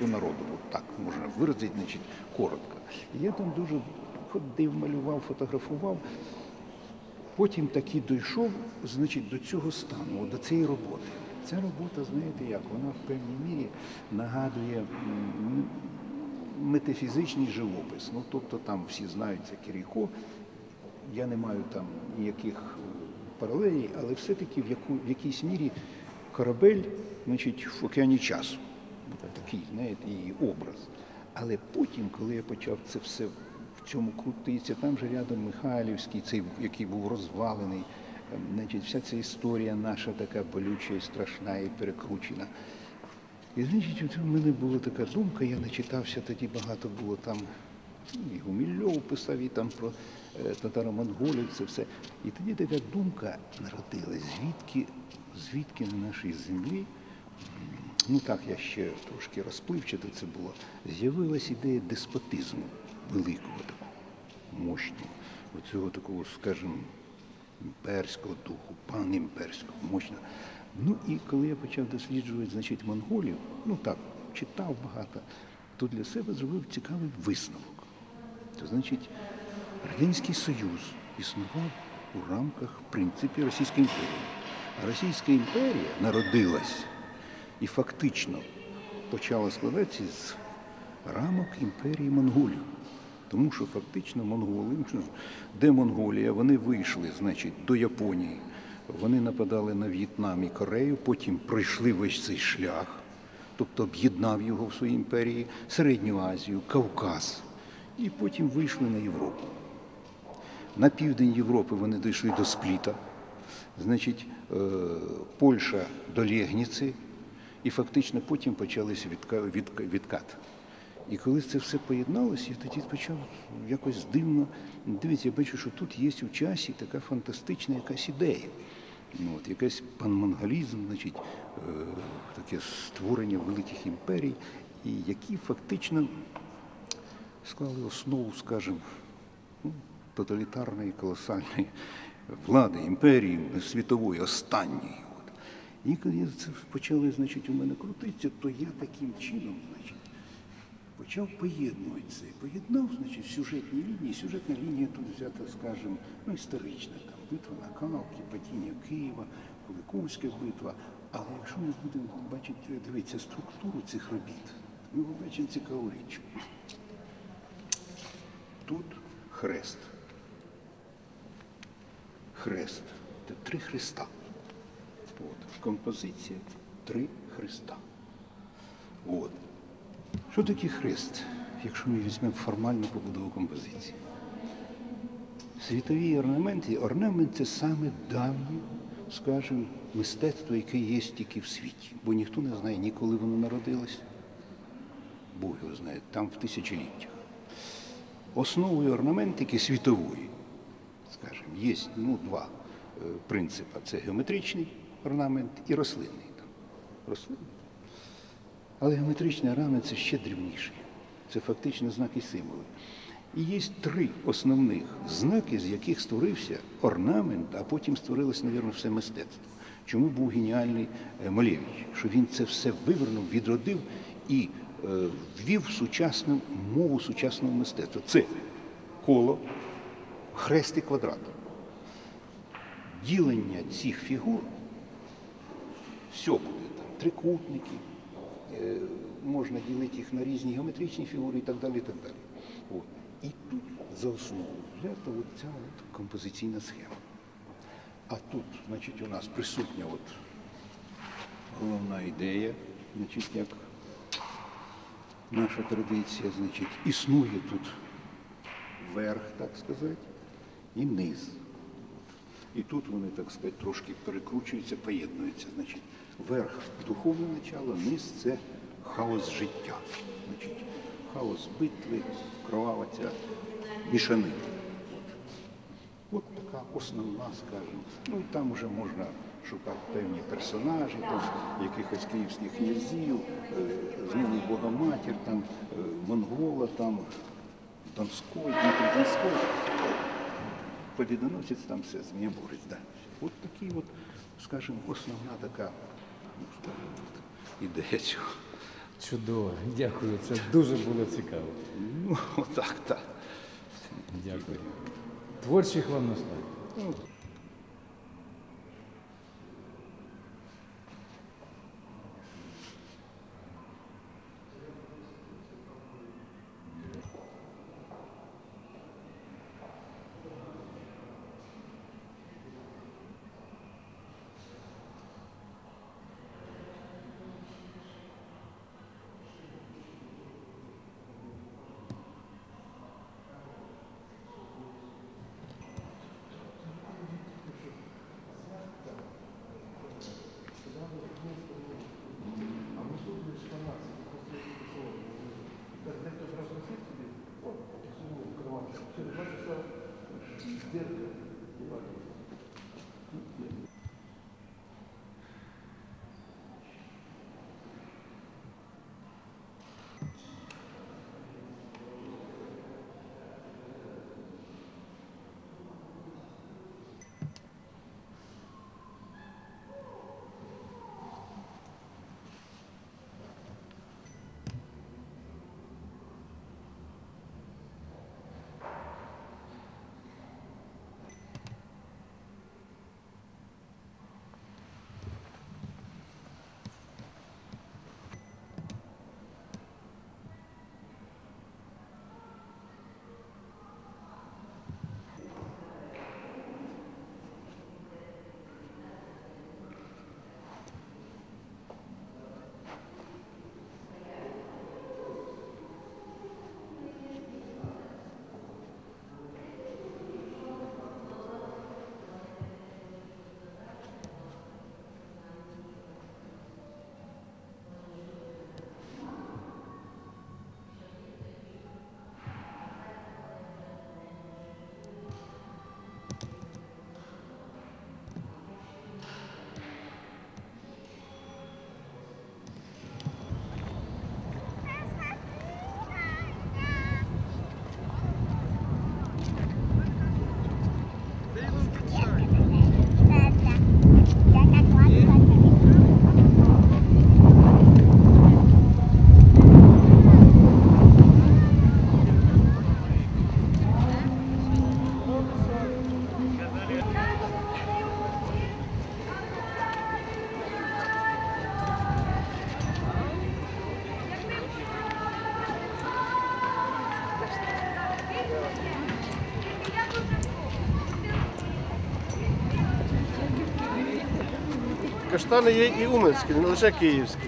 українського народу. От так можна виразити, значить, коротко. І я там дуже ходив, малював, фотографував. Потім таки дійшов, значить, до цього стану, до цієї роботи. Ця робота, знаєте як, вона в певній мірі нагадує метафізичний живопис. Ну, тобто там всі знають це Кіріко. Я не маю там ніяких е, паралелей, але все-таки в, яку, в якійсь мірі корабель значить, в океані часу. Такий, знаєте, її образ. Але потім, коли я почав це все в цьому крутитися, там же рядом Михайлівський, цей, який був розвалений, ем, значить, вся ця історія наша така болюча і страшна і перекручена. І значить, у мене була така думка, я начитався тоді багато було там, ну, і Гумільов писав, і там про е, татаро-монголів, це все. І тоді така думка народилась, звідки, звідки на нашій землі, ну так я ще трошки розпливчато це було, з'явилась ідея деспотизму великого такого, мощного, оцього такого, скажімо, імперського духу, панімперського, мощного. Ну і коли я почав досліджувати, значить, монголів, ну так, читав багато, то для себе зробив цікавий висновок. То значить, Радянський Союз існував у рамках, в принципі, Російської імперії. А Російська імперія народилась і фактично почала складатися з рамок імперії монголів. Тому що фактично монголи, ну, де Монголія, вони вийшли, значить, до Японії. Вони нападали на В'єтнам і Корею, потім пройшли весь цей шлях, тобто об'єднав його в своїй імперії, Середню Азію, Кавказ, і потім вийшли на Європу. На південь Європи вони дійшли до Спліта, значить, е, Польща до Лєгніці, і фактично потім почалися відка- відкат. І коли це все поєдналося, я тоді почав якось дивно. Дивіться, я бачу, що тут є у часі така фантастична якась ідея. Ну, от, якийсь панмонголізм, значить, е, таке створення великих імперій, і які фактично склали основу, скажімо, ну, тоталітарної колосальної влади, імперії світової, останньої. І коли це почали, значить, у мене крутитися, то я таким чином, значить, почав поєднувати це. Поєднав, значить, сюжетні лінії. Сюжетна лінія тут взята, скажімо, ну, історична, там, битва на Калки, падіння Києва, Куликовська битва. Але якщо ми будемо бачити, дивитися структуру цих робіт, ми побачимо цікаву річ. Тут хрест. Хрест. Це три хреста. Композиція три хреста. От. Що таке хрест, якщо ми візьмемо формальну побудову композиції? Світові орнаменти, орнамент це саме давнє, скажімо, мистецтво, яке є тільки в світі. Бо ніхто не знає ні коли воно народилось. Бог його знає, там в тисячоліттях. Основою орнаментики світової, скажімо, є ну, два е, принципи. Це геометричний орнамент і рослинний. Там. Рослинний. Але геометричний орнамент це ще дрібніший. Це фактично знаки символи. І є три основних знаки, з яких створився орнамент, а потім створилось, мабуть, все мистецтво. Чому був геніальний е, Малевич? Що він це все вивернув, відродив і е, ввів в сучасну мову сучасного мистецтва. Це коло, хрест і квадрат. Ділення цих фігур все буде там. Трикутники, е, можна ділити їх на різні геометричні фігури і так далі. І, так далі. От. і тут за основу взята ця от композиційна схема. А тут, значить, у нас присутня от головна ідея, значить, як наша традиція, значить, існує тут верх, так сказати, і низ. І тут вони, так сказати, трошки перекручуються, поєднуються. Значить, верх духовне начало, низ це хаос життя. Значить, хаос битви, кровава ця мішанина. От така основна, скажімо. Ну і там вже можна шукати певні персонажі, там якихось київських князів, е, знову Богоматір, там е, Монгола, там Донської, Дмитрий Донський. Побідоносець там все, змееборец, да. От такий от, скажімо, основна така, ну, скажімо, от, ідея цього Чудово, дякую. Це дуже було цікаво. Ну, так, так. Дякую. Творчих вам настань. 거예요. Каштани є і уманські, не лише київські.